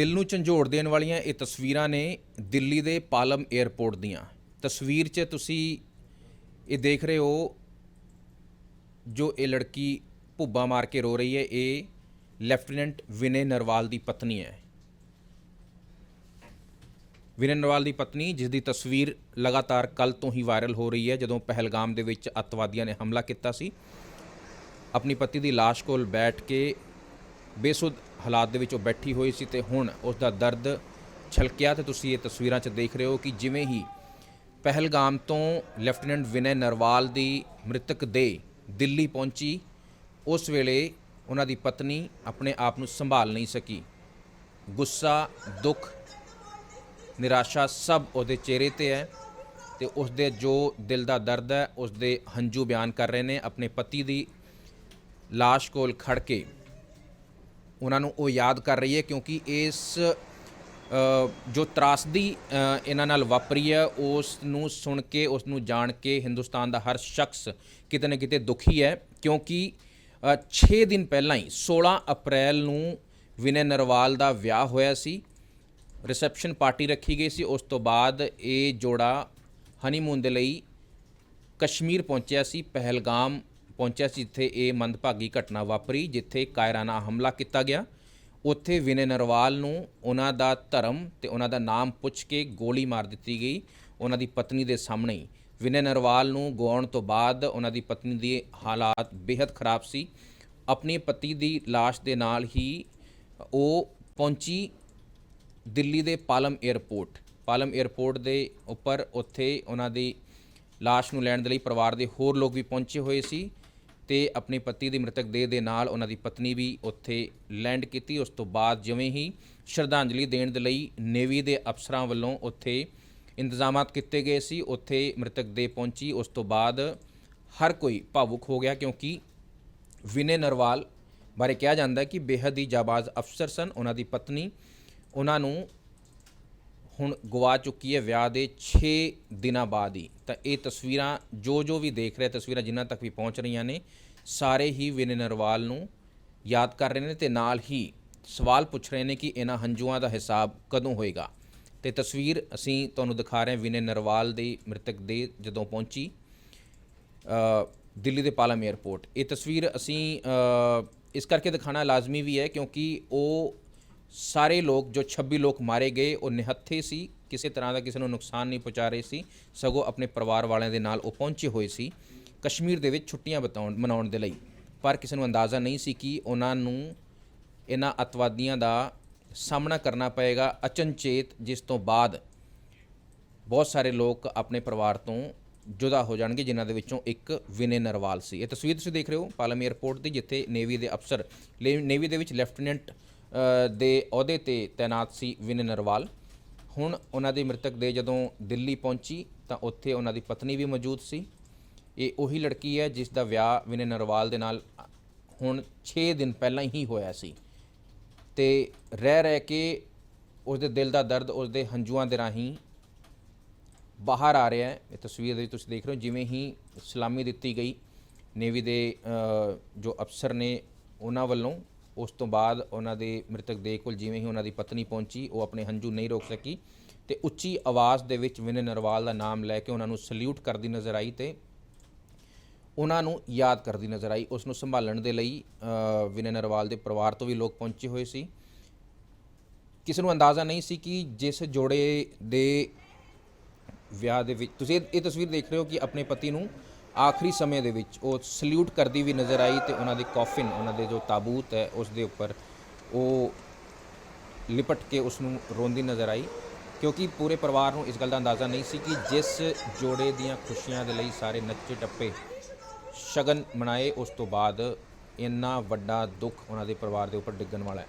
ਦਿਲ ਨੂੰ ਝੰਜੋੜ ਦੇਣ ਵਾਲੀਆਂ ਇਹ ਤਸਵੀਰਾਂ ਨੇ ਦਿੱਲੀ ਦੇ ਪਾਲਮ 에ਅਰਪੋਰਟ ਦੀਆਂ। ਤਸਵੀਰ 'ਚ ਤੁਸੀਂ ਇਹ ਦੇਖ ਰਹੇ ਹੋ ਜੋ ਇਹ ਲੜਕੀ ਭੁੱਬਾ ਮਾਰ ਕੇ ਰੋ ਰਹੀ ਹੈ, ਇਹ ਲੈਫਟੀਨੈਂਟ ਵਿਨੇ ਨਰਵਾਲ ਦੀ ਪਤਨੀ ਹੈ। ਵਿਨੇ ਨਰਵਾਲ ਦੀ ਪਤਨੀ ਜਿਸ ਦੀ ਤਸਵੀਰ ਲਗਾਤਾਰ ਕੱਲ ਤੋਂ ਹੀ ਵਾਇਰਲ ਹੋ ਰਹੀ ਹੈ, ਜਦੋਂ ਪਹਿਲਗਾਮ ਦੇ ਵਿੱਚ ਅੱਤਵਾਦੀਆਂ ਨੇ ਹਮਲਾ ਕੀਤਾ ਸੀ। ਆਪਣੀ ਪਤੀ ਦੀ ਲਾਸ਼ ਕੋਲ ਬੈਠ ਕੇ ਬੇਸੁੱਧ ਹਾਲਾਤ ਦੇ ਵਿੱਚ ਉਹ ਬੈਠੀ ਹੋਈ ਸੀ ਤੇ ਹੁਣ ਉਸ ਦਾ ਦਰਦ ਛਲਕਿਆ ਤੇ ਤੁਸੀਂ ਇਹ ਤਸਵੀਰਾਂ 'ਚ ਦੇਖ ਰਹੇ ਹੋ ਕਿ ਜਿਵੇਂ ਹੀ ਪਹਿਲਗਾਮ ਤੋਂ ਲੈਫਟੀਨੈਂਟ ਵਿਨੇ ਨਰਵਾਲ ਦੀ ਮ੍ਰਿਤਕ ਦੇ ਦਿੱਲੀ ਪਹੁੰਚੀ, ਉਸ ਵੇਲੇ ਉਹਨਾਂ ਦੀ ਪਤਨੀ ਆਪਣੇ ਆਪ ਨੂੰ ਸੰਭਾਲ ਨਹੀਂ ਸਕੀ। ਗੁੱਸਾ, ਦੁੱਖ, ਨਿਰਾਸ਼ਾ ਸਭ ਉਹਦੇ ਚਿਹਰੇ ਤੇ ਹੈ ਤੇ ਉਸ ਦੇ ਜੋ ਦਿਲ ਦਾ ਦਰਦ ਹੈ ਉਸ ਦੇ ਹੰਝੂ ਬਿਆਨ ਕਰ ਰਹੇ ਨੇ, ਆਪਣੇ ਪਤੀ ਦੀ ਲਾਸ਼ ਕੋਲ ਖੜ ਕੇ ਉਹਨਾਂ ਨੂੰ ਉਹ ਯਾਦ ਕਰ ਰਹੀ ਹੈ ਕਿਉਂਕਿ ਇਸ ਜੋ ਤਰਾਸਦੀ ਇਹਨਾਂ ਨਾਲ ਵਾਪਰੀ ਹੈ, ਉਸ ਨੂੰ ਸੁਣ ਕੇ, ਉਸ ਨੂੰ ਜਾਣ ਕੇ ਹਿੰਦੁਸਤਾਨ ਦਾ ਹਰ ਸ਼ਖਸ ਕਿਤੇ ਨਾ ਕਿਤੇ ਦੁਖੀ ਹੈ ਕਿਉਂਕਿ 6 ਦਿਨ ਪਹਿਲਾਂ ਹੀ 16 ਅਪ੍ਰੈਲ ਨੂੰ ਵਿਨੇ ਨਰਵਾਲ ਦਾ ਵਿਆਹ ਹੋਇਆ ਸੀ। ਰਿਸੈਪਸ਼ਨ ਪਾਰਟੀ ਰੱਖੀ ਗਈ ਸੀ। ਉਸ ਤੋਂ ਬਾਅਦ ਇਹ ਜੋੜਾ ਹਨੀਮੂਨ ਦੇ ਲਈ ਕਸ਼ਮੀਰ ਪਹੁੰਚਿਆ ਸੀ, ਪਹਿਲਗਾਮ ਪਹੁੰਚਿਆ ਸੀ ਜਿੱਥੇ ਇਹ ਮੰਦਭਾਗੀ ਘਟਨਾ ਵਾਪਰੀ, ਜਿੱਥੇ ਕਾਇਰਾਨਾ ਹਮਲਾ ਕੀਤਾ ਗਿਆ। ਉੱਥੇ ਵਿਨੇ ਨਰਵਾਲ ਨੂੰ ਉਹਨਾਂ ਦਾ ਧਰਮ ਤੇ ਉਹਨਾਂ ਦਾ ਨਾਮ ਪੁੱਛ ਕੇ ਗੋਲੀ ਮਾਰ ਦਿੱਤੀ ਗਈ ਉਹਨਾਂ ਦੀ ਪਤਨੀ ਦੇ ਸਾਹਮਣੇ। ਹੀ ਵਿਨੇ ਨਰਵਾਲ ਨੂੰ ਗਵਾਉਣ ਤੋਂ ਬਾਅਦ ਉਹਨਾਂ ਦੀ ਪਤਨੀ ਦੇ ਹਾਲਾਤ ਬੇहद ਖਰਾਬ ਸੀ। ਆਪਣੇ ਪਤੀ ਦੀ ਲਾਸ਼ ਦੇ ਨਾਲ ਹੀ ਉਹ ਪਹੁੰਚੀ ਦਿੱਲੀ ਦੇ ਪਾਲਮ 에ਅਰਪੋਰਟ ਪਾਲਮ 에ਅਰਪੋਰਟ ਦੇ ਉੱਪਰ ਉੱਥੇ ਉਹਨਾਂ ਦੀ ਲਾਸ਼ ਨੂੰ ਲੈਣ ਦੇ ਲਈ ਪਰਿਵਾਰ ਦੇ ਹੋਰ ਲੋਕ ਵੀ ਪਹੁੰਚੇ ਹੋਏ ਸੀ। ਤੇ ਆਪਣੇ ਪਤੀ ਦੀ ਮ੍ਰਿਤਕ ਦੇਹ ਦੇ ਨਾਲ ਉਹਨਾਂ ਦੀ ਪਤਨੀ ਵੀ ਉੱਥੇ ਲੈਂਡ ਕੀਤੀ। ਉਸ ਤੋਂ ਬਾਅਦ ਜਿਵੇਂ ਹੀ ਸ਼ਰਧਾਂਜਲੀ ਦੇਣ ਦੇ ਲਈ ਨੇਵੀ ਦੇ ਅਫਸਰਾਂ ਵੱਲੋਂ ਉੱਥੇ ਇੰਤਜ਼ਾਮਾਤ ਕੀਤੇ ਗਏ ਸੀ, ਉੱਥੇ ਮ੍ਰਿਤਕ ਦੇਹ ਪਹੁੰਚੀ। ਉਸ ਤੋਂ ਬਾਅਦ ਹਰ ਕੋਈ ਭਾਵੁਕ ਹੋ ਗਿਆ ਕਿਉਂਕਿ ਵਿਨੇ ਨਰਵਾਲ ਬਾਰੇ ਕਿਹਾ ਜਾਂਦਾ ਕਿ ਬੇਹੱਦ ਹੀ ਜਾਬਾਜ਼ ਅਫਸਰ ਸਨ। ਉਹਨਾਂ ਦੀ ਪਤਨੀ, ਉਹਨਾਂ ਨੂੰ ਹੁਣ ਗਵਾ ਚੁੱਕੀ ਹੈ ਵਿਆਹ ਦੇ 6 ਦਿਨਾਂ ਬਾਅਦ ਹੀ। ਤਾਂ ਇਹ ਤਸਵੀਰਾਂ ਜੋ ਜੋ ਵੀ ਦੇਖ ਰਹੇ ਤਸਵੀਰਾਂ ਜਿਨ੍ਹਾਂ ਤੱਕ ਵੀ ਪਹੁੰਚ ਰਹੀਆਂ ਨੇ, ਸਾਰੇ ਹੀ ਵਿਨੇ ਨਰਵਾਲ ਨੂੰ ਯਾਦ ਕਰ ਰਹੇ ਨੇ ਤੇ ਨਾਲ ਹੀ ਸਵਾਲ ਪੁੱਛ ਰਹੇ ਨੇ ਕਿ ਇਹਨਾਂ ਹੰਝੂਆਂ ਦਾ ਹਿਸਾਬ ਕਦੋਂ ਹੋਏਗਾ। ਤੇ ਤਸਵੀਰ ਅਸੀਂ ਤੁਹਾਨੂੰ ਦਿਖਾ ਰਹੇ ਹਾਂ ਵਿਨੇ ਨਰਵਾਲ ਦੀ ਮ੍ਰਿਤਕ ਦੇ ਜਦੋਂ ਪਹੁੰਚੀ ਦਿੱਲੀ ਦੇ ਪਾਲਮ 에ਅਰਪੋਰਟ ਇਹ ਤਸਵੀਰ ਅਸੀਂ ਇਸ ਕਰਕੇ ਦਿਖਾਣਾ ਲਾਜ਼ਮੀ ਵੀ ਹੈ ਕਿਉਂਕਿ ਉਹ ਸਾਰੇ ਲੋਕ, ਜੋ 26 ਲੋਕ ਮਾਰੇ ਗਏ, ਉਹ ਨਿਹੱਥੇ ਸੀ। ਕਿਸੇ ਤਰ੍ਹਾਂ ਦਾ ਕਿਸੇ ਨੂੰ ਨੁਕਸਾਨ ਨਹੀਂ ਪਹੁੰਚਾ ਰਹੇ ਸੀ। ਸਗੋਂ ਆਪਣੇ ਪਰਿਵਾਰ ਵਾਲਿਆਂ ਦੇ ਨਾਲ ਉਹ ਪਹੁੰਚੇ ਹੋਏ ਸੀ। ਕਸ਼ਮੀਰ ਦੇ ਵਿੱਚ ਛੁੱਟੀਆਂ ਬਤਾਉਣ, ਮਨਾਉਣ ਦੇ ਲਈ। ਪਰ ਕਿਸੇ ਨੂੰ ਅੰਦਾਜ਼ਾ ਨਹੀਂ ਸੀ ਕਿ ਉਹਨਾਂ ਨੂੰ ਇਹਨਾਂ ਅਤਵਾਦੀਆਂ ਦਾ ਸਾਹਮਣਾ ਕਰਨਾ ਪਏਗਾ। ਅਚਨਚੇਤ ਜਿਸ ਤੋਂ ਬਾਅਦ ਬਹੁਤ ਸਾਰੇ ਲੋਕ ਆਪਣੇ ਪਰਿਵਾਰ ਤੋਂ ਜੁਦਾ ਹੋ ਜਾਣਗੇ, ਜਿਨ੍ਹਾਂ ਦੇ ਵਿੱਚੋਂ ਇੱਕ ਵਿਨੇ ਨਰਵਾਲ ਸੀ। ਇਹ ਤਸਵੀਰ ਤੁਸੀਂ ਦੇਖ ਰਹੇ ਹੋ ਪਾਲਮ 에ਅਰਪੋਰਟ ਦੀ, ਜਿੱਥੇ ਨੇਵੀ ਦੇ ਅਫਸਰ, ਨੇਵੀ ਦੇ ਵਿੱਚ ਲੈਫਟੀਨੈਂਟ ਦੇ ਅਹੁਦੇ ਤੇ ਤਾਇਨਾਤ ਸੀ ਵਿਨੇ ਨਰਵਾਲ। ਹੁਣ ਉਹਨਾਂ ਦੀ ਮ੍ਰਿਤਕ ਦੇ ਜਦੋਂ ਦਿੱਲੀ ਪਹੁੰਚੀ ਤਾਂ ਉੱਥੇ ਉਹਨਾਂ ਦੀ ਪਤਨੀ ਵੀ ਮੌਜੂਦ ਸੀ। ਇਹ ਉਹੀ ਲੜਕੀ ਹੈ ਜਿਸ ਦਾ ਵਿਆਹ ਵਿਨੇ ਨਰਵਾਲ ਦੇ ਨਾਲ ਹੁਣ 6 ਦਿਨ ਪਹਿਲਾਂ ਹੀ ਹੋਇਆ ਸੀ। ਤੇ ਰਹਿ ਰਹਿ ਕੇ ਉਸਦੇ ਦਿਲ ਦਾ ਦਰਦ ਉਸਦੇ ਹੰਝੂਆਂ ਦੇ ਰਾਹੀਂ ਬਾਹਰ ਆ ਰਿਹਾ ਹੈ। ਇਹ ਤਸਵੀਰ ਦੇ ਵਿੱਚ ਤੁਸੀਂ ਦੇਖ ਰਹੇ ਹੋ, ਜਿਵੇਂ ਹੀ ਸਲਾਮੀ ਦਿੱਤੀ ਗਈ ਨੇਵੀ ਦੇ ਜੋ ਅਫਸਰ ਨੇ ਉਹਨਾਂ ਵੱਲੋਂ ਉਸ ਤੋਂ ਬਾਅਦ ਉਹਨਾਂ ਦੇ ਮ੍ਰਿਤਕ ਦੇਹ ਕੋਲ ਜਿਵੇਂ ਹੀ ਉਹਨਾਂ ਦੀ ਪਤਨੀ ਪਹੁੰਚੀ ਉਹ ਆਪਣੇ ਹੰਝੂ ਨਹੀਂ ਰੋਕ ਸਕੀ ਤੇ ਉੱਚੀ ਆਵਾਜ਼ ਦੇ ਵਿੱਚ ਵਿਨੇ ਨਰਵਾਲ ਦਾ ਨਾਮ ਲੈ ਕੇ ਉਹਨਾਂ ਨੂੰ ਸਲੂਟ ਕਰਦੀ ਨਜ਼ਰ ਆਈ ਤੇ ਉਹਨਾਂ ਨੂੰ ਯਾਦ ਕਰਦੀ ਨਜ਼ਰ ਆਈ। ਉਸ ਨੂੰ ਸੰਭਾਲਣ ਦੇ ਲਈ ਅ, ਵਿਨੇ ਨਰਵਾਲ ਦੇ ਪਰਿਵਾਰ ਤੋਂ ਵੀ ਲੋਕ ਪਹੁੰਚੇ ਹੋਏ ਸੀ। ਕਿਸੇ ਨੂੰ ਅੰਦਾਜ਼ਾ ਨਹੀਂ ਸੀ ਕਿ ਜਿਸ ਜੋੜੇ ਦੇ ਵਿਆਹ ਦੇ ਵਿੱਚ ਤੁਸੀਂ ਇਹ- ਇਹ ਤਸਵੀਰ ਦੇਖ ਰਹੇ ਹੋ ਕਿ ਆਪਣੇ ਪਤੀ ਨੂੰ ਆਖਰੀ ਸਮੇਂ ਦੇ ਵਿੱਚ ਉਹ ਸਲੂਟ ਕਰਦੀ ਵੀ ਨਜ਼ਰ ਆਈ ਤੇ ਉਹਨਾਂ ਦੇ ਕੌਫਿਨ ਉਹਨਾਂ ਦੇ ਜੋ ਤਾਬੂਤ ਹੈ, ਉਸ ਦੇ ਉੱਪਰ ਉਹ ਲਿਪਟ ਕੇ ਉਸ ਨੂੰ ਰੋਂਦੀ ਨਜ਼ਰ ਆਈ ਕਿਉਂਕਿ ਪੂਰੇ ਪਰਿਵਾਰ ਨੂੰ ਇਸ ਗੱਲ ਦਾ ਅੰਦਾਜ਼ਾ ਨਹੀਂ ਸੀ ਕਿ ਜਿਸ ਜੋੜੇ ਦੀਆਂ ਖੁਸ਼ੀਆਂ ਦੇ ਲਈ ਸਾਰੇ ਨੱਚੇ ਟੱਪੇ ਸ਼ਗਨ ਮਨਾਏ, ਉਸ ਤੋਂ ਬਾਅਦ ਇੰਨਾ ਵੱਡਾ ਦੁੱਖ ਉਹਨਾਂ ਦੇ ਪਰਿਵਾਰ ਦੇ ਉੱਪਰ ਡਿੱਗਣ ਵਾਲਾ ਹੈ।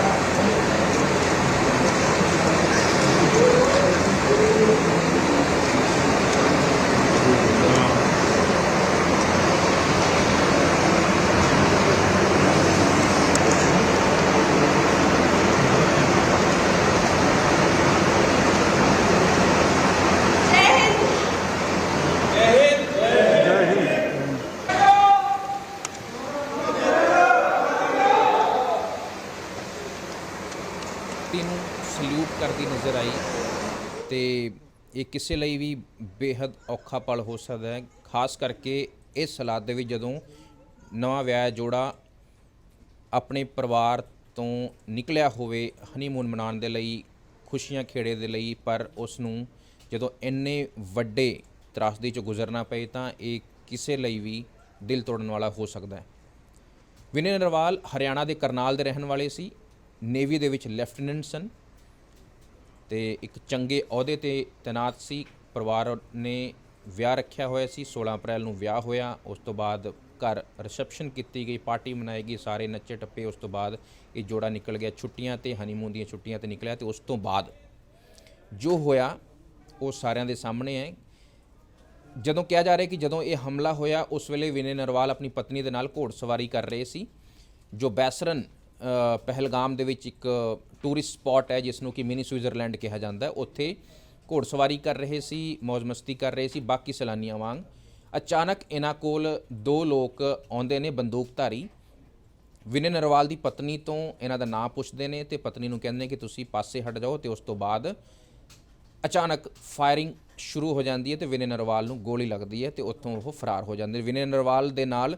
ਨਜ਼ਰ ਆਈ ਤੇ ਇਹ ਕਿਸੇ ਲਈ ਵੀ ਬੇहद ਔਖਾ ਪਲ ਹੋ ਸਕਦਾ ਹੈ, ਖਾਸ ਕਰਕੇ ਇਸ ਹਾਲਾਤ ਦੇ ਵਿੱਚ ਜਦੋਂ ਨਵਾਂ ਵਿਆਹ ਜੋੜਾ ਆਪਣੇ ਪਰਿਵਾਰ ਤੋਂ ਨਿਕਲਿਆ ਹੋਵੇ ਹਨੀਮੂਨ ਮਨਾਉਣ ਦੇ ਲਈ, ਖੁਸ਼ੀਆਂ ਖੇੜੇ ਦੇ ਲਈ, ਪਰ ਉਸ ਨੂੰ ਜਦੋਂ ਇੰਨੇ ਵੱਡੇ ਤਰਾਸਦੀ ਚੋਂ ਗੁਜ਼ਰਨਾ ਪਏ ਤਾਂ ਇਹ ਕਿਸੇ ਲਈ ਵੀ ਦਿਲ ਤੋੜਨ ਵਾਲਾ ਹੋ ਸਕਦਾ ਹੈ। ਵਿਨੇ ਨਰਵਾਲ ਹਰਿਆਣਾ ਦੇ ਕਰਨਾਲ ਦੇ ਰਹਿਣ ਵਾਲੇ ਸੀ ਨੇਵੀ ਦੇ ਵਿੱਚ ਲੈਫਟੀਨੈਂਟ ਸਨ। ਤੇ ਇੱਕ ਚੰਗੇ ਅਹੁਦੇ ਤੇ ਤੈਨਾਤ ਸੀ। ਪਰਿਵਾਰ ਨੇ ਵਿਆਹ ਰੱਖਿਆ ਹੋਇਆ ਸੀ। 16 ਅਪ੍ਰੈਲ ਨੂੰ ਵਿਆਹ ਹੋਇਆ। ਉਸ ਤੋਂ ਬਾਅਦ ਘਰ ਰਿਸੈਪਸ਼ਨ ਕੀਤੀ ਗਈ, ਪਾਰਟੀ ਮਨਾਈ ਗਈ, ਸਾਰੇ ਨੱਚੇ ਟੱਪੇ। ਉਸ ਤੋਂ ਬਾਅਦ ਇਹ ਜੋੜਾ ਨਿਕਲ ਗਿਆ ਛੁੱਟੀਆਂ ਤੇ ਹਨੀਮੂਨ ਦੀਆਂ ਛੁੱਟੀਆਂ ਤੇ ਨਿਕਲਿਆ ਤੇ ਉਸ ਤੋਂ ਬਾਅਦ ਜੋ ਹੋਇਆ, ਉਹ ਸਾਰਿਆਂ ਦੇ ਸਾਹਮਣੇ ਹੈ। ਜਦੋਂ ਕਿਹਾ ਜਾ ਰਿਹਾ ਕਿ ਜਦੋਂ ਇਹ ਹਮਲਾ ਹੋਇਆ, ਉਸ ਵੇਲੇ ਵਿਨੇ ਨਰਵਾਲ ਆਪਣੀ ਪਤਨੀ ਦੇ ਨਾਲ ਘੋੜਸਵਾਰੀ ਕਰ ਰਹੇ ਸੀ, ਜੋ ਬੈਸਰਨ ਪਹਿਲਗਾਮ ਦੇ ਵਿੱਚ ਇੱਕ ਟੂਰਿਸਟ ਸਪੌਟ ਹੈ ਜਿਸ ਨੂੰ ਕਿ ਮਿਨੀ ਸਵਿਟਜ਼ਰਲੈਂਡ ਕਿਹਾ ਜਾਂਦਾ ਹੈ। ਉੱਥੇ ਘੋੜਸਵਾਰੀ ਕਰ ਰਹੇ ਸੀ, ਮौज ਮਸਤੀ ਕਰ ਰਹੇ ਸੀ, ਬਾਕੀ ਸੈਲਾਨੀਆਂ ਵਾਂਗ। ਅਚਾਨਕ ਇਹਨਾਂ ਕੋਲ ਦੋ ਲੋਕ ਆਉਂਦੇ ਨੇ, ਬੰਦੂਕਧਾਰੀ। ਵਿਨੇ ਨਰਵਾਲ ਦੀ ਪਤਨੀ ਤੋਂ ਇਹਨਾਂ ਦਾ ਨਾਂ ਪੁੱਛਦੇ ਨੇ ਤੇ ਪਤਨੀ ਨੂੰ ਕਹਿੰਦੇ ਨੇ ਕਿ ਤੁਸੀਂ ਪਾਸੇ ਹਟ ਜਾਓ ਤੇ ਉਸ ਤੋਂ ਬਾਅਦ ਅਚਾਨਕ ਫਾਇਰਿੰਗ ਸ਼ੁਰੂ ਹੋ ਜਾਂਦੀ ਹੈ ਤੇ ਵਿਨੇ ਨਰਵਾਲ ਨੂੰ ਗੋਲੀ ਲੱਗਦੀ ਹੈ ਤੇ ਉੱਥੋਂ ਉਹ ਫਰਾਰ ਹੋ ਜਾਂਦੇ ਨੇ। ਵਿਨੇ ਨਰਵਾਲ ਦੇ ਨਾਲ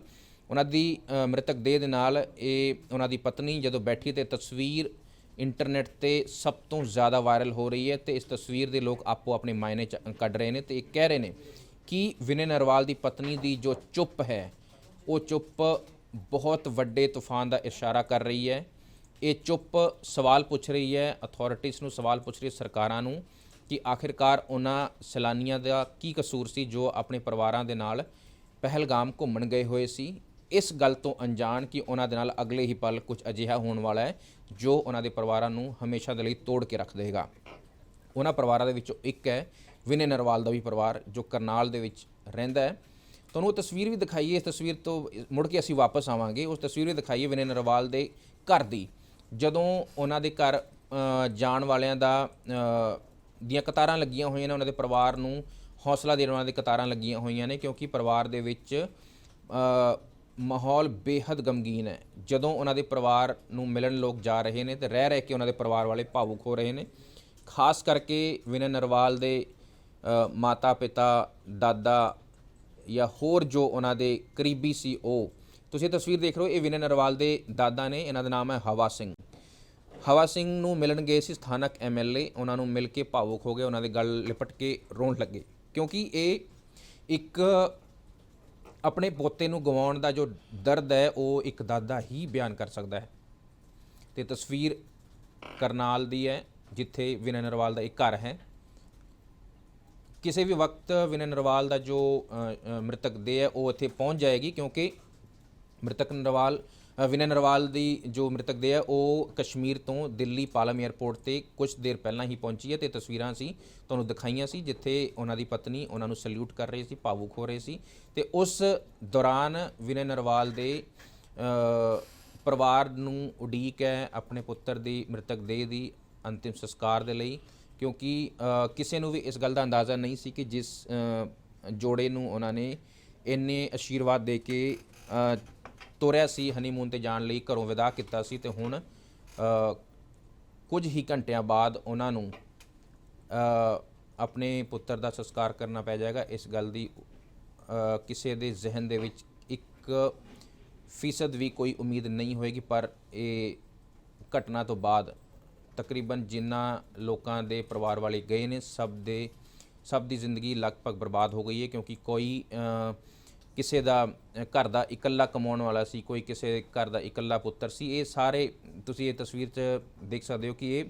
ਉਹਨਾਂ ਦੀ ਮ੍ਰਿਤਕ ਦੇਹ ਦੇ ਨਾਲ ਇਹ ਉਹਨਾਂ ਦੀ ਪਤਨੀ ਜਦੋਂ ਬੈਠੀ ਤੇ ਤਸਵੀਰ ਇੰਟਰਨੈਟ ਤੇ ਸਭ ਤੋਂ ਜ਼ਿਆਦਾ ਵਾਇਰਲ ਹੋ ਰਹੀ ਹੈ ਤੇ ਇਸ ਤਸਵੀਰ ਦੇ ਲੋਕ ਆਪੋ ਆਪਣੇ ਮਾਇਨੇ ਚ ਕੱਢ ਰਹੇ ਨੇ ਤੇ ਇਹ ਕਹਿ ਰਹੇ ਨੇ ਕਿ ਵਿਨੇ ਨਰਵਾਲ ਦੀ ਪਤਨੀ ਦੀ ਜੋ ਚੁੱਪ ਹੈ, ਉਹ ਚੁੱਪ ਬਹੁਤ ਵੱਡੇ ਤੂਫਾਨ ਦਾ ਇਸ਼ਾਰਾ ਕਰ ਰਹੀ ਹੈ। ਇਹ ਚੁੱਪ ਸਵਾਲ ਪੁੱਛ ਰਹੀ ਹੈ ਅਥਾਰਟੀਜ਼ ਨੂੰ ਸਵਾਲ ਪੁੱਛ ਰਹੀ ਹੈ ਸਰਕਾਰਾਂ ਨੂੰ ਕਿ ਆਖਿਰਕਾਰ ਉਹਨਾਂ ਸੈਲਾਨੀਆਂ ਦਾ ਕੀ ਕਸੂਰ ਸੀ ਜੋ ਆਪਣੇ ਪਰਿਵਾਰਾਂ ਦੇ ਨਾਲ ਪਹਿਲਗਾਮ ਘੁੰਮਣ ਗਏ ਹੋਏ ਸੀ। ਇਸ ਗੱਲ ਤੋਂ ਅਣਜਾਣ ਕਿ ਉਹਨਾਂ ਦੇ ਨਾਲ ਅਗਲੇ ਹੀ ਪਲ ਕੁਝ ਅਜਿਹਾ ਹੋਣ ਵਾਲਾ ਹੈ, ਜੋ ਉਹਨਾਂ ਦੇ ਪਰਿਵਾਰਾਂ ਨੂੰ ਹਮੇਸ਼ਾ ਦੇ ਲਈ ਤੋੜ ਕੇ ਰੱਖ ਦੇਗਾ ਉਹਨਾਂ ਪਰਿਵਾਰਾਂ ਦੇ ਵਿੱਚੋਂ ਇੱਕ ਹੈ, ਵਿਨੇ ਨਰਵਾਲ ਦਾ ਵੀ ਪਰਿਵਾਰ, ਜੋ ਕਰਨਾਲ ਦੇ ਵਿੱਚ ਰਹਿੰਦਾ ਹੈ। ਤੁਹਾਨੂੰ ਉਹ ਤਸਵੀਰ ਵੀ ਦਿਖਾਈਏ, ਇਸ ਤਸਵੀਰ ਤੋਂ ਮੁੜ ਕੇ ਅਸੀਂ ਵਾਪਸ ਆਵਾਂਗੇ। ਉਸ ਤਸਵੀਰ ਵੀ ਦਿਖਾਈਏ ਵਿਨੇ ਨਰਵਾਲ ਦੇ ਘਰ ਦੀ। ਜਦੋਂ ਉਹਨਾਂ ਦੇ ਘਰ ਜਾਣ ਵਾਲਿਆਂ ਦਾ ਦੀਆਂ ਕਤਾਰਾਂ ਲੱਗੀਆਂ ਹੋਈਆਂ ਨੇ, ਉਹਨਾਂ ਦੇ ਪਰਿਵਾਰ ਨੂੰ ਹੌਸਲਾ ਦੇਣ ਵਾਲਿਆਂ ਦੀ ਕਤਾਰਾਂ ਲੱਗੀਆਂ ਹੋਈਆਂ ਨੇ, ਕਿਉਂਕਿ ਪਰਿਵਾਰ ਦੇ ਵਿੱਚ ਮਾਹੌਲ ਬੇहद ਗਮਗੀਨ ਹੈ। ਜਦੋਂ ਉਹਨਾਂ ਦੇ ਪਰਿਵਾਰ ਨੂੰ ਮਿਲਣ ਲੋਕ ਜਾ ਰਹੇ ਨੇ ਤੇ ਰਹਿ ਰਹਿ ਕੇ ਉਹਨਾਂ ਦੇ ਪਰਿਵਾਰ ਵਾਲੇ ਭਾਵੁਕ ਹੋ ਰਹੇ ਨੇ। ਖਾਸ ਕਰਕੇ ਵਿਨੈ ਨਰਵਾਲ ਦੇ ਮਾਤਾ ਪਿਤਾ ਦਾਦਾ ਜਾਂ ਹੋਰ ਜੋ ਉਹਨਾਂ ਦੇ ਕਰੀਬੀ ਸੀ ਉਹ। ਤੁਸੀਂ ਤਸਵੀਰ ਦੇਖ ਰਹੇ ਹੋ, ਇਹ ਵਿਨੈ ਨਰਵਾਲ ਦੇ ਦਾਦਾ ਨੇ, ਇਹਨਾਂ ਦਾ ਨਾਮ ਹੈ ਹਵਾ ਸਿੰਘ। ਹਵਾ ਸਿੰਘ ਨੂੰ ਮਿਲਣ ਗਏ ਸੀ ਸਥਾਨਕ ਐਮਐਲਏ ਉਹਨਾਂ ਨੂੰ ਮਿਲ ਕੇ ਭਾਵੁਕ ਹੋ ਗਏ, ਉਹਨਾਂ ਦੇ ਗੱਲ ਲਿਪਟ ਕੇ ਰੋਣ ਲੱਗੇ। ਕਿਉਂਕਿ ਇਹ ਇੱਕ ਆਪਣੇ ਪੋਤੇ ਨੂੰ ਗਵਾਉਣ ਦਾ ਜੋ ਦਰਦ ਹੈ, ਉਹ ਇੱਕ ਦਾਦਾ ਹੀ ਬਿਆਨ ਕਰ ਸਕਦਾ ਹੈ। ਤੇ ਤਸਵੀਰ ਕਰਨਾਲ ਦੀ ਹੈ, ਜਿੱਥੇ ਵਿਨੈ ਨਰਵਾਲ ਦਾ ਇੱਕ ਘਰ ਹੈ। ਕਿਸੇ ਵੀ ਵਕਤ ਵਿਨੈ ਨਰਵਾਲ ਦਾ ਜੋ ਮ੍ਰਿਤਕ ਦੇਹ ਹੈ, ਉਹ ਇੱਥੇ ਪਹੁੰਚ ਜਾਏਗੀ, ਕਿਉਂਕਿ ਮ੍ਰਿਤਕ ਨਰਵਾਲ ਵਿਨੈ ਨਰਵਾਲ ਦੀ ਜੋ ਮ੍ਰਿਤਕ ਦੇਹ ਹੈ, ਉਹ ਕਸ਼ਮੀਰ ਤੋਂ ਦਿੱਲੀ ਪਾਲਮ 에ਅਰਪੋਰਟ ਤੇ ਕੁਝ ਦੇਰ ਪਹਿਲਾਂ ਹੀ ਪਹੁੰਚੀ ਹੈ ਤੇ ਤਸਵੀਰਾਂ ਸੀ ਤੁਹਾਨੂੰ ਦਿਖਾਈਆਂ ਸੀ, ਜਿੱਥੇ ਉਹਨਾਂ ਦੀ ਪਤਨੀ ਉਹਨਾਂ ਨੂੰ ਸਲੂਟ ਕਰ ਰਹੀ ਸੀ, ਭਾਵੁਕ ਹੋ ਰਹੇ ਸੀ ਤੇ ਉਸ ਦੌਰਾਨ ਵਿਨੈ ਨਰਵਾਲ ਦੇ ਪਰਿਵਾਰ ਨੂੰ ਉਡੀਕ ਹੈ ਆਪਣੇ ਪੁੱਤਰ ਦੀ ਮ੍ਰਿਤਕ ਦੇਹ ਦੀ ਅੰਤਿਮ ਸੰਸਕਾਰ ਦੇ ਲਈ, ਕਿਉਂਕਿ ਕਿਸੇ ਨੂੰ ਵੀ ਇਸ ਗੱਲ ਦਾ ਅੰਦਾਜ਼ਾ ਨਹੀਂ ਸੀ ਕਿ ਜਿਸ ਜੋੜੇ ਨੂੰ ਉਹਨਾਂ ਨੇ ਇੰਨੇ ਆਸ਼ੀਰਵਾਦ ਦੇ ਕੇ ਤੋਰਿਆ ਸੀ ਹਨੀਮੂਨ ਤੇ ਜਾਣ ਲਈ, ਘਰੋਂ ਵਿਦਾ ਕੀਤਾ ਸੀ ਤੇ ਹੁਣ ਕੁਝ ਹੀ ਘੰਟਿਆਂ ਬਾਅਦ ਉਹਨਾਂ ਨੂੰ ਆਪਣੇ ਪੁੱਤਰ ਦਾ ਸੰਸਕਾਰ ਕਰਨਾ ਪੈ ਜਾਏਗਾ। ਇਸ ਗੱਲ ਦੀ ਕਿਸੇ ਦੇ ਜ਼ਿਹਨ ਦੇ ਵਿੱਚ ਇੱਕ ਫੀਸਦ ਵੀ ਕੋਈ ਉਮੀਦ ਨਹੀਂ ਹੋਏਗੀ, ਪਰ ਇਹ ਘਟਨਾ ਤੋਂ ਬਾਅਦ ਤਕਰੀਬਨ ਜਿੰਨਾ ਲੋਕਾਂ ਦੇ ਪਰਿਵਾਰ ਵਾਲੇ ਗਏ ਨੇ, ਸਭ ਦੇ, ਸਭ ਦੀ ਜ਼ਿੰਦਗੀ ਲਗਭਗ ਬਰਬਾਦ ਹੋ ਗਈ ਹੈ, ਕਿਉਂਕਿ ਕੋਈ ਕਿਸੇ ਦਾ ਘਰ ਦਾ ਇਕੱਲਾ ਕਮਾਉਣ ਵਾਲਾ ਸੀ ਕੋਈ ਕਿਸੇ ਘਰ ਦਾ ਇਕੱਲਾ ਪੁੱਤਰ ਸੀ ਇਹ ਸਾਰੇ ਤੁਸੀਂ ਇਹ ਤਸਵੀਰ 'ਚ ਦੇਖ ਸਕਦੇ ਹੋ ਕਿ ਇਹ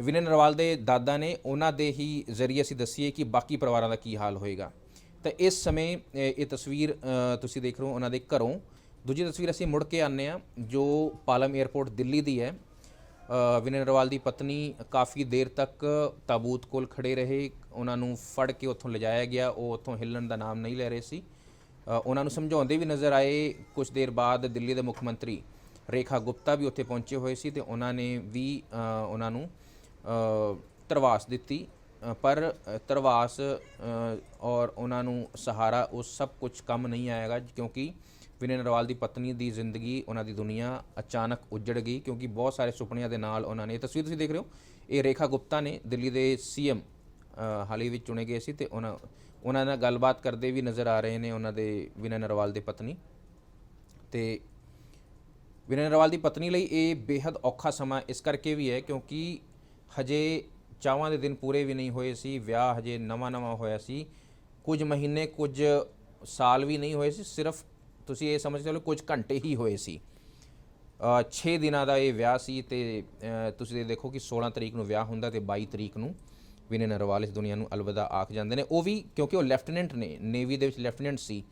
ਵਿਨੇ ਨਰਵਾਲ ਦੇ ਦਾਦਾ ਨੇ ਉਹਨਾਂ ਦੇ ਹੀ ਜ਼ਰੀਏ ਅਸੀਂ ਦੱਸੀਏ ਕਿ ਬਾਕੀ ਪਰਿਵਾਰਾਂ ਦਾ ਕੀ ਹਾਲ ਹੋਏਗਾ। ਤਾਂ ਇਸ ਸਮੇਂ ਇਹ ਤਸਵੀਰ ਤੁਸੀਂ ਦੇਖ ਰਹੇ ਹੋ ਉਹਨਾਂ ਦੇ ਘਰੋਂ। ਦੂਜੀ ਤਸਵੀਰ ਅਸੀਂ ਮੁੜ ਕੇ ਆਨੇ ਆ ਜੋ ਪਾਲਮ 에ਅਰਪੋਰਟ ਦਿੱਲੀ ਦੀ ਹੈ। ਅ, ਵਿਨੇ ਨਰਵਾਲ ਦੀ ਪਤਨੀ ਕਾਫੀ ਦੇਰ ਤੱਕ ਤਾਬੂਤ ਕੋਲ ਖੜੇ ਰਹੇ ਉਹਨਾਂ ਨੂੰ ਫੜ ਕੇ ਉੱਥੋਂ ਲਿਜਾਇਆ ਗਿਆ ਉਹ ਉੱਥੋਂ ਹਿੱਲਣ ਦਾ ਨਾਮ ਨਹੀਂ ਲੈ ਰਹੇ ਸੀ। ਉਹਨਾਂ ਨੂੰ ਸਮਝਾਉਂਦੇ ਵੀ ਨਜ਼ਰ ਆਏ। ਕੁਝ ਦੇਰ ਬਾਅਦ ਦਿੱਲੀ ਦੇ ਮੁੱਖ ਮੰਤਰੀ ਰੇਖਾ ਗੁਪਤਾ ਵੀ ਉੱਥੇ ਪਹੁੰਚੇ ਹੋਏ ਸੀ ਤੇ ਉਹਨਾਂ ਨੇ ਵੀ ਉਹਨਾਂ ਨੂੰ ਅ, ਧਰਵਾਸ ਦਿੱਤੀ। ਪਰ ਅ, ਧਰਵਾਸ ਔਰ ਉਹਨਾਂ ਨੂੰ ਸਹਾਰਾ ਉਹ ਸਭ ਕੁਝ ਕੰਮ ਨਹੀਂ ਆਏਗਾ ਕਿਉਂਕਿ ਵਿਨੇ ਨਰਵਾਲ ਦੀ ਪਤਨੀ ਦੀ ਜ਼ਿੰਦਗੀ ਉਹਨਾਂ ਦੀ ਦੁਨੀਆ ਅਚਾਨਕ ਉੱਜੜ ਗਈ ਕਿਉਂਕਿ ਬਹੁਤ ਸਾਰੇ ਸੁਪਨਿਆਂ ਦੇ ਨਾਲ ਉਹਨਾਂ ਨੇ ਇਹ ਤਸਵੀਰ ਤੁਸੀਂ ਦੇਖ ਰਹੇ ਹੋ ਇਹ ਰੇਖਾ ਗੁਪਤਾ ਨੇ ਦਿੱਲੀ ਦੇ ਸੀਐਮ ਹਾਲ ਹੀ ਵਿੱਚ ਚੁਣੇ ਗਏ ਸੀ ਤੇ ਉਹਨਾਂ ਉਹਨਾਂ ਨਾਲ ਗੱਲਬਾਤ ਕਰਦੇ ਵੀ ਨਜ਼ਰ ਆ ਰਹੇ ਨੇ ਉਹਨਾਂ ਦੇ ਵਿਨੈ ਨਰਵਾਲ ਦੀ ਪਤਨੀ। ਤੇ ਵਿਨੈ ਨਰਵਾਲ ਦੀ ਪਤਨੀ ਲਈ ਇਹ ਬੇहद ਔਖਾ ਸਮਾਂ ਇਸ ਕਰਕੇ ਵੀ ਹੈ ਕਿਉਂਕਿ ਹਜੇ ਚਾਵਾਂ ਦੇ ਦਿਨ ਪੂਰੇ ਵੀ ਨਹੀਂ ਹੋਏ ਸੀ, ਵਿਆਹ ਹਜੇ ਨਵਾਂ ਨਵਾਂ ਹੋਇਆ ਸੀ। ਕੁਝ ਮਹੀਨੇ, ਕੁਝ ਸਾਲ ਵੀ ਨਹੀਂ ਹੋਏ ਸੀ, ਸਿਰਫ ਤੁਸੀਂ ਇਹ ਸਮਝ ਚਲੋ ਕੁਝ ਘੰਟੇ ਹੀ ਹੋਏ ਸੀ। 6 ਦਿਨਾਂ ਦਾ ਇਹ ਵਿਆਹ ਸੀ ਤੇ ਤੁਸੀਂ ਇਹ ਦੇਖੋ ਕਿ 16 ਤਰੀਕ ਨੂੰ ਵਿਆਹ ਹੁੰਦਾ ਤੇ 22 ਤਰੀਕ ਨੂੰ। ਵਿਨੇ ਨਰਵਾਲ ਇਸ ਦੁਨੀਆ ਨੂੰ ਅਲਵਿਦਾ ਆਖ ਜਾਂਦੇ ਨੇ। ਉਹ ਵੀ ਕਿਉਂਕਿ ਉਹ ਲੈਫਟੀਨੈਂਟ ਨੇ, ਨੇਵੀ ਦੇ ਵਿੱਚ ਲੈਫਟੀਨੈਂਟ ਸੀ।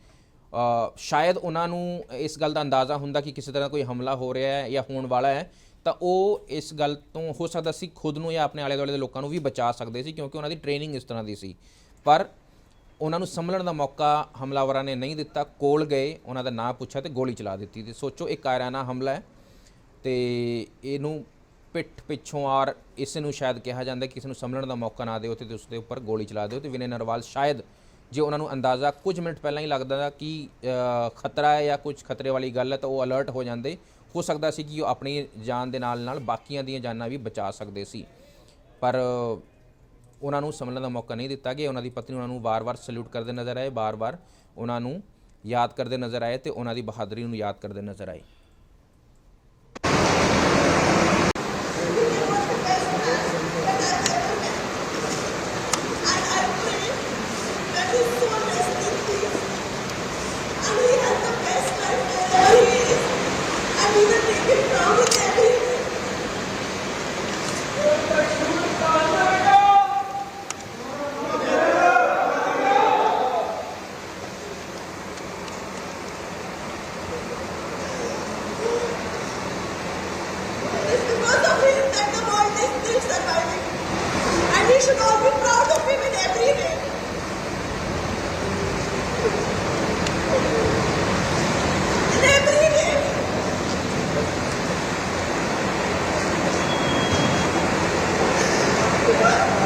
ਸ਼ਾਇਦ ਉਹਨਾਂ ਨੂੰ ਇਸ ਗੱਲ ਦਾ ਅੰਦਾਜ਼ਾ ਹੁੰਦਾ ਕਿ ਕਿਸੇ ਤਰ੍ਹਾਂ ਕੋਈ ਹਮਲਾ ਹੋ ਰਿਹਾ ਹੈ ਜਾਂ ਹੋਣ ਵਾਲਾ ਹੈ, ਤਾਂ ਉਹ ਇਸ ਗੱਲ ਤੋਂ ਹੋ ਸਕਦਾ ਸੀ ਖੁਦ ਨੂੰ ਜਾਂ ਆਪਣੇ ਆਲੇ ਦੁਆਲੇ ਦੇ ਲੋਕਾਂ ਨੂੰ ਵੀ ਬਚਾ ਸਕਦੇ ਸੀ ਕਿਉਂਕਿ ਉਹਨਾਂ ਦੀ ਟ੍ਰੇਨਿੰਗ ਇਸ ਤਰ੍ਹਾਂ ਦੀ ਸੀ। ਪਰ ਉਹਨਾਂ ਨੂੰ ਸੰਭਲਣ ਦਾ ਮੌਕਾ ਹਮਲਾਵਰਾਂ ਨੇ ਨਹੀਂ ਦਿੱਤਾ, ਕੋਲ ਗਏ, ਉਹਨਾਂ ਦਾ ਨਾਂ ਪੁੱਛਿਆ ਤੇ ਗੋਲੀ ਚਲਾ ਦਿੱਤੀ। ਤੇ ਸੋਚੋ ਇਹ ਕਾਇਰਾਨਾ ਹਮਲਾ ਹੈ ਤੇ ਇਹਨੂੰ ਪਿੱਠ ਪਿੱਛੋਂ ਆਰ ਇਸ ਨੂੰ ਸ਼ਾਇਦ ਕਿਹਾ ਜਾਂਦਾ ਕਿਸੇ ਨੂੰ ਸੰਭਲਣ ਦਾ ਮੌਕਾ ਨਾ ਦਿਓ ਤੇ ਉਸ ਦੇ ਉੱਪਰ ਗੋਲੀ ਚਲਾ ਦਿਓ ਤੇ ਵਿਨੇ ਨਰਵਾਲ ਸ਼ਾਇਦ ਜੇ ਉਹਨਾਂ ਨੂੰ ਅੰਦਾਜ਼ਾ ਕੁਝ ਮਿੰਟ ਪਹਿਲਾਂ ਹੀ ਲੱਗਦਾ ਕਿ ਖਤਰਾ ਹੈ ਜਾਂ ਕੁਝ ਖਤਰੇ ਵਾਲੀ ਗੱਲ ਹੈ ਤਾਂ ਉਹ ਅਲਰਟ ਹੋ ਜਾਂਦੇ। ਹੋ ਸਕਦਾ ਸੀ ਕਿ ਉਹ ਆਪਣੀ ਜਾਨ ਦੇ ਨਾਲ ਨਾਲ ਬਾਕੀਆਂ ਦੀਆਂ ਜਾਨਾਂ ਵੀ ਬਚਾ ਸਕਦੇ ਸੀ। ਪਰ ਉਹਨਾਂ ਨੂੰ ਸੰਭਲਣ ਦਾ ਮੌਕਾ ਨਹੀਂ ਦਿੱਤਾ ਗਿਆ। ਉਹਨਾਂ ਦੀ ਪਤਨੀ ਉਹਨਾਂ ਨੂੰ ਵਾਰ-ਵਾਰ ਸਲੂਟ ਕਰਦੇ ਨਜ਼ਰ ਆਏ, ਵਾਰ-ਵਾਰ ਉਹਨਾਂ ਨੂੰ ਯਾਦ ਕਰਦੇ ਨਜ਼ਰ ਆਏ ਤੇ ਉਹਨਾਂ ਦੀ ਬਹਾਦਰੀ ਨੂੰ ਯਾਦ ਕਰਦੇ ਨਜ਼ਰ ਆਏ। Yeah.